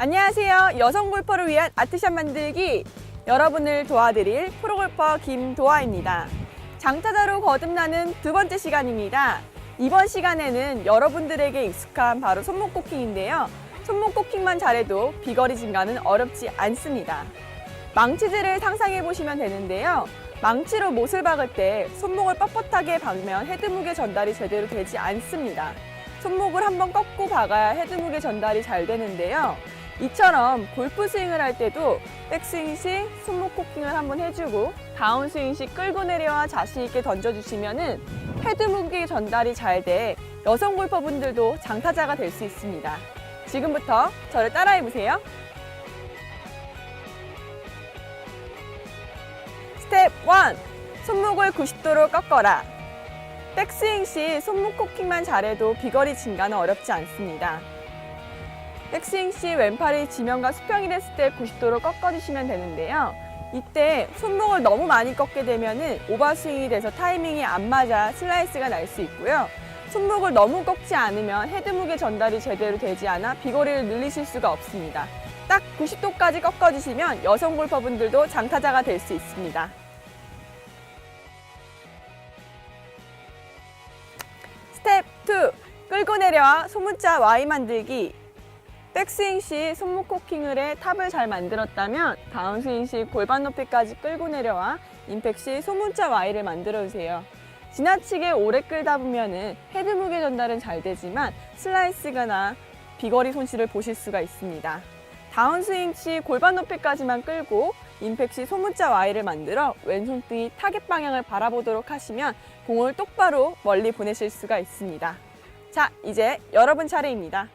안녕하세요. 여성 골퍼를 위한 아트샷 만들기 여러분을 도와드릴 프로골퍼 김도아입니다. 장타자로 거듭나는 두 번째 시간입니다. 이번 시간에는 여러분들에게 익숙한 바로 손목 코킹인데요. 손목 코킹만 잘해도 비거리 증가는 어렵지 않습니다. 망치질을 상상해 보시면 되는데요. 망치로 못을 박을 때 손목을 뻣뻣하게 박으면 헤드 무게 전달이 제대로 되지 않습니다. 손목을 한번 꺾고 박아야 헤드 무게 전달이 잘 되는데요. 이처럼 골프 스윙을 할 때도 백스윙 시 손목 코킹을 한번 해주고 다운 스윙 시 끌고 내려와 자신 있게 던져주시면은 헤드 무게 전달이 잘 돼 여성 골퍼분들도 장타자가 될 수 있습니다. 지금부터 저를 따라해 보세요. 스텝 1. 손목을 90도로 꺾어라. 백스윙 시 손목 코킹만 잘해도 비거리 증가는 어렵지 않습니다. 백스윙 시 왼팔이 지면과 수평이 됐을 때 90도로 꺾어주시면 되는데요. 이때 손목을 너무 많이 꺾게 되면 오버스윙이 돼서 타이밍이 안 맞아 슬라이스가 날 수 있고요. 손목을 너무 꺾지 않으면 헤드 무게 전달이 제대로 되지 않아 비거리를 늘리실 수가 없습니다. 딱 90도까지 꺾어주시면 여성 골퍼분들도 장타자가 될 수 있습니다. 스텝 2. 끌고 내려와 소문자 Y 만들기. 백스윙 시 손목 코킹을 해 탑을 잘 만들었다면 다운스윙 시 골반 높이까지 끌고 내려와 임팩 시 소문자 Y를 만들어 주세요. 지나치게 오래 끌다 보면은 헤드 무게 전달은 잘 되지만 슬라이스가 나 비거리 손실을 보실 수가 있습니다. 다운스윙 시 골반 높이까지만 끌고 임팩 시 소문자 Y를 만들어 왼손등이 타겟 방향을 바라보도록 하시면 공을 똑바로 멀리 보내실 수가 있습니다. 자, 이제 여러분 차례입니다.